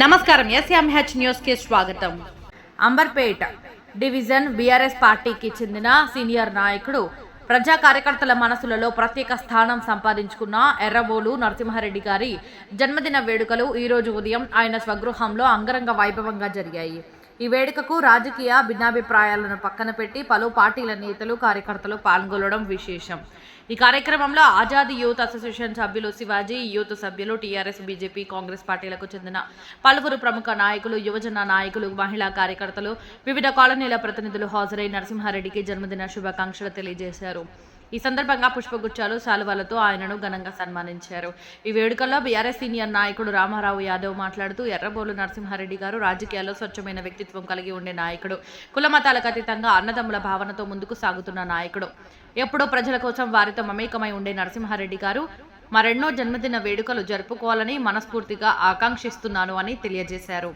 నమస్కారం. ఎస్ఎంహెచ్ న్యూస్కి స్వాగతం. అంబర్పేట్ డివిజన్ బీఆర్ఎస్ పార్టీకి చెందిన సీనియర్ నాయకుడు ప్రజా కార్యకర్తల మనసులలో ప్రత్యేక స్థానం సంపాదించుకున్న ఎర్రబోలు నరసింహారెడ్డి గారి జన్మదిన వేడుకలు ఈ రోజు ఉదయం ఆయన స్వగృహంలో అంగరంగ వైభవంగా జరిగాయి. ఈ వేడుకకు రాజకీయ భిన్నాభిప్రాయాలను పక్కన పెట్టి పలు పార్టీల నేతలు కార్యకర్తలు పాల్గొనడం విశేషం. ఈ కార్యక్రమంలో ఆజాద్ యూత్ అసోసియేషన్ సభ్యులు శివాజీ యూత్ సభ్యులు టీఆర్ఎస్ బీజేపీ కాంగ్రెస్ పార్టీలకు చెందిన పలువురు ప్రముఖ నాయకులు యువజన నాయకులు మహిళా కార్యకర్తలు వివిధ కాలనీల ప్రతినిధులు హాజరై నరసింహారెడ్డికి జన్మదిన శుభాకాంక్షలు తెలియజేశారు. ఈ సందర్భంగా పుష్పగుచ్చాలు శాలువాలతో ఆయనను ఘనంగా సన్మానించారు. ఈ వేడుకల్లో బీఆర్ఎస్ సీనియర్ నాయకుడు రామారావు యాదవ్ మాట్లాడుతూ ఎర్రబోలు నరసింహారెడ్డి గారు రాజకీయాల్లో స్వచ్ఛమైన వ్యక్తిత్వం కలిగి ఉండే నాయకుడు కుల మతాలకు అతీతంగా అన్నదమ్ముల భావనతో ముందుకు సాగుతున్న నాయకుడు. ఎప్పుడూ ప్రజల కోసం వారితో మమేకమై ఉండే నరసింహారెడ్డి గారు మరెన్నో జన్మదిన వేడుకలు జరుపుకోవాలని మనస్ఫూర్తిగా ఆకాంక్షిస్తున్నాను అని తెలియజేశారు.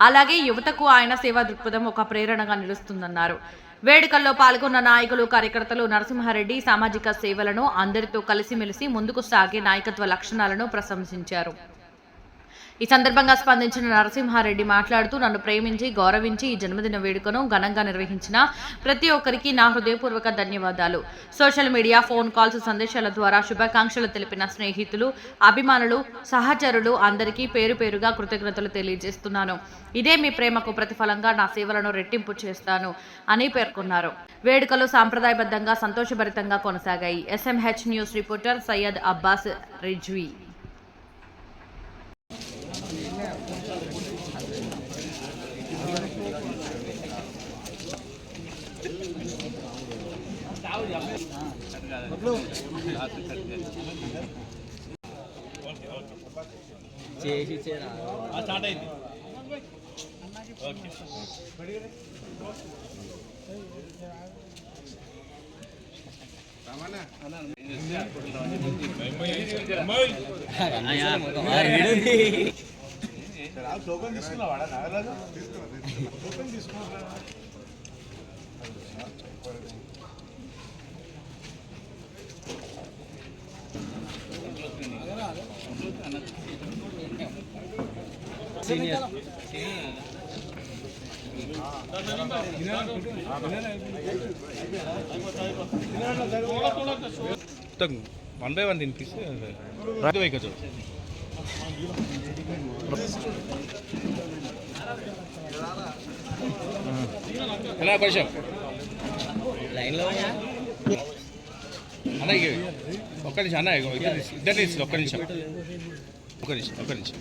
అలాగే యువతకు ఆయన సేవా దృక్పథం ఒక ప్రేరణగా నిలుస్తుందన్నారు. వేడుకల్లో పాల్గొన్న నాయకులు కార్యకర్తలు నరసింహారెడ్డి సామాజిక సేవలను అందరితో కలిసిమెలిసి ముందుకు సాగే నాయకత్వ లక్షణాలను ప్రశంసించారు. ఈ సందర్భంగా స్పందించిన నరసింహారెడ్డి మాట్లాడుతూ నన్ను ప్రేమించి గౌరవించి ఈ జన్మదిన వేడుకను ఘనంగా నిర్వహించిన ప్రతి ఒక్కరికి నా హృదయపూర్వక ధన్యవాదాలు. సోషల్ మీడియా ఫోన్ కాల్స్ సందేశాల ద్వారా శుభాకాంక్షలు తెలిపిన స్నేహితులు అభిమానులు సహచరులు అందరికీ పేరు పేరుగా కృతజ్ఞతలు తెలియజేస్తున్నాను. ఇదే మీ ప్రేమకు ప్రతిఫలంగా నా సేవలను రెట్టింపు చేస్తాను అని పేర్కొన్నారు. వేడుకలు సాంప్రదాయబద్ధంగా సంతోషభరితంగా కొనసాగాయి. SMH news reporter Syed Abbas Rizvi. చేసి స్టార్ట్ అయింది టోకెన్ తీసుకున్నావాడా నాగరాజు టోకెన్ తీసుకున్నా సీనియర్. వన్ బై వన్ తినిపిస్తే రాజు వైకచ్చు అన్న కొంచెం లైన్లో అన్న ఒక్క నిమిషం అన్న ఇద్దరు ఇద్దరు ఒక్క నిమిషం ఒక్క నిమిషం ఒక్క నిమిషం.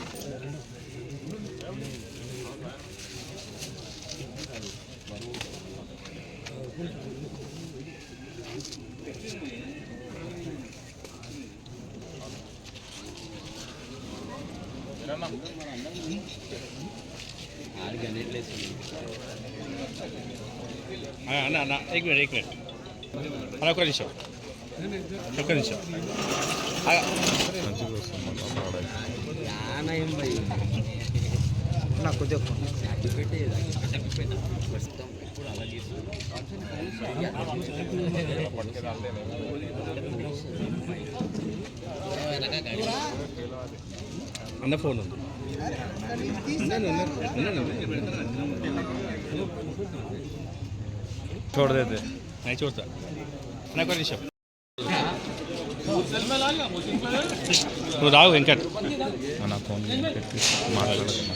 అన్న అన్న ఎక్ మినిట్ ఎక్ మినిట్. అన్న ఒక్క నిమిషం. ఒక్క నిమిషం. మంచిగా వస్తుంది నాకు కొద్దిగా అన్న ఫోన్ ఉంది. చూడదైతే నేను చూస్తా. నాకు నిమిషం. నువ్వు రావు వెంకట్ నా ఫోన్ మాట్లాడుతున్నా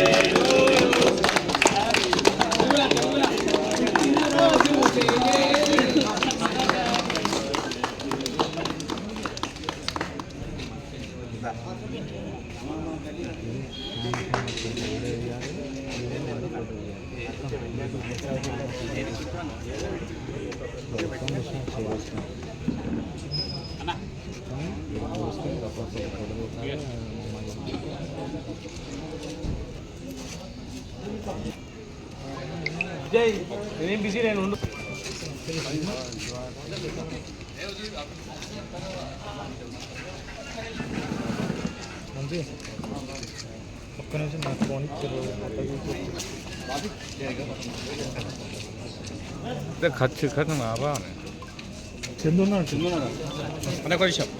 నేను బిజీ నేను ఉండు 근데 같이 가는 거 봐봐. అన్న ఒక నిమిషం ఏదన్నా ఫోన్ చేసినావు నానే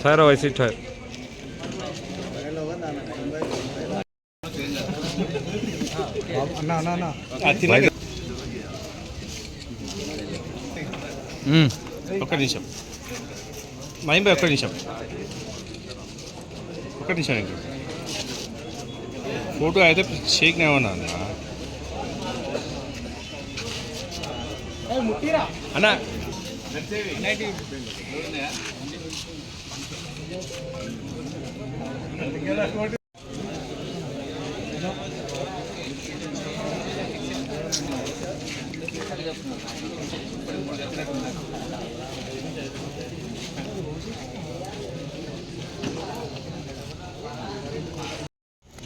ठहरो वैसे ठहर। ना ना ना ఒక్క నిమిషం మహిం భాయ్ ఒక్క నిమిషం ఒక్క నిమిషం ఫోటో అయితే షేక్ నేమన్నా అన్న.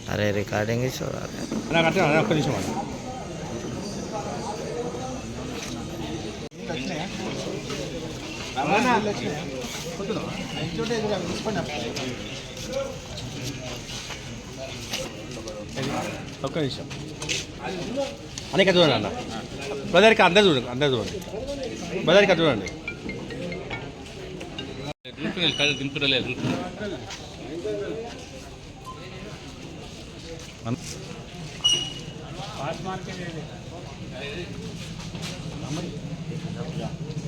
అరే రికార్డింగ్ చూడాలి అన్న కట్ట అన్న ఒక్క నిమిషం. అనేక చూడండి అన్న. బ్రదర్కి అందరు చూడండి అందరు చూడండి. బ్రదర్కి అది చూడండి.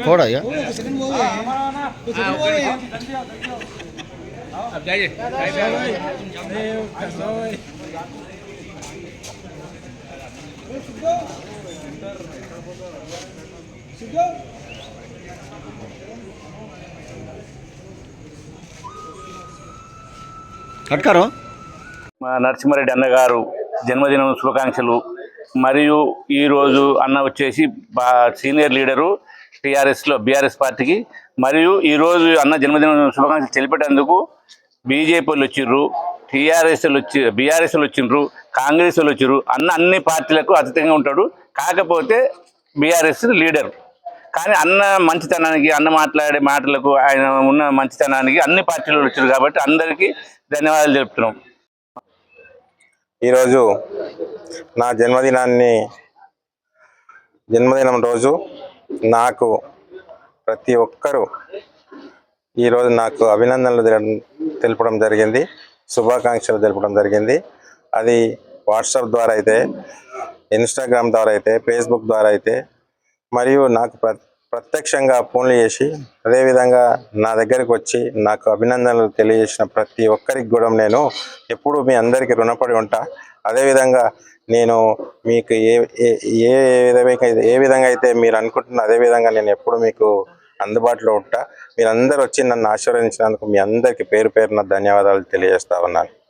రామన్నా కట్కారు? మా నరసింహారెడ్డి అన్నగారు జన్మదినం శుభాకాంక్షలు. మరియు ఈరోజు అన్న వచ్చేసి సీనియర్ లీడరు టీఆర్ఎస్లో బీఆర్ఎస్ పార్టీకి. మరియు ఈరోజు అన్న జన్మదిన శుభాకాంక్షలు తెలిపేటందుకు బీజేపీలు వచ్చిర్రు టీఆర్ఎస్లు వచ్చి బీఆర్ఎస్లు వచ్చిండ్రు కాంగ్రెస్ వచ్చిర్రు అన్న అన్ని పార్టీలకు అతీతంగా ఉంటాడు. కాకపోతే బీఆర్ఎస్ లీడర్. కానీ అన్న మంచితనానికి అన్న మాట్లాడే మాటలకు ఆయన ఉన్న మంచితనానికి అన్ని పార్టీలు వచ్చారు కాబట్టి అందరికీ ధన్యవాదాలు చెప్తున్నాం ఈరోజు నా జన్మదినాన్ని జన్మదినం రోజు నాకు ప్రతి ఒక్కరూ ఈరోజు నాకు అభినందనలు తెలపడం జరిగింది. శుభాకాంక్షలు తెలపడం జరిగింది. అది వాట్సాప్ ద్వారా అయితే ఇన్స్టాగ్రామ్ ద్వారా అయితే ఫేస్బుక్ ద్వారా అయితే మరియు నాకు ప్ర ప్రత్యక్షంగా ఫోన్లు చేసి అదేవిధంగా నా దగ్గరికి వచ్చి నాకు అభినందనలు తెలియజేసిన ప్రతి ఒక్కరికి కూడా నేను ఎప్పుడు మీ అందరికీ రుణపడి ఉంటా. అదేవిధంగా నేను మీకు ఏ ఏ- ఏ విధంగా ఏ విధంగా అయితే మీరు అనుకుంటున్న అదే విధంగా నేను ఎప్పుడు మీకు అందుబాటులో ఉంటా. మీరందరూ వచ్చి నన్ను ఆశీర్వదించినందుకు మీ అందరికీ పేరు పేరున ధన్యవాదాలు తెలియజేస్తా ఉన్నాను.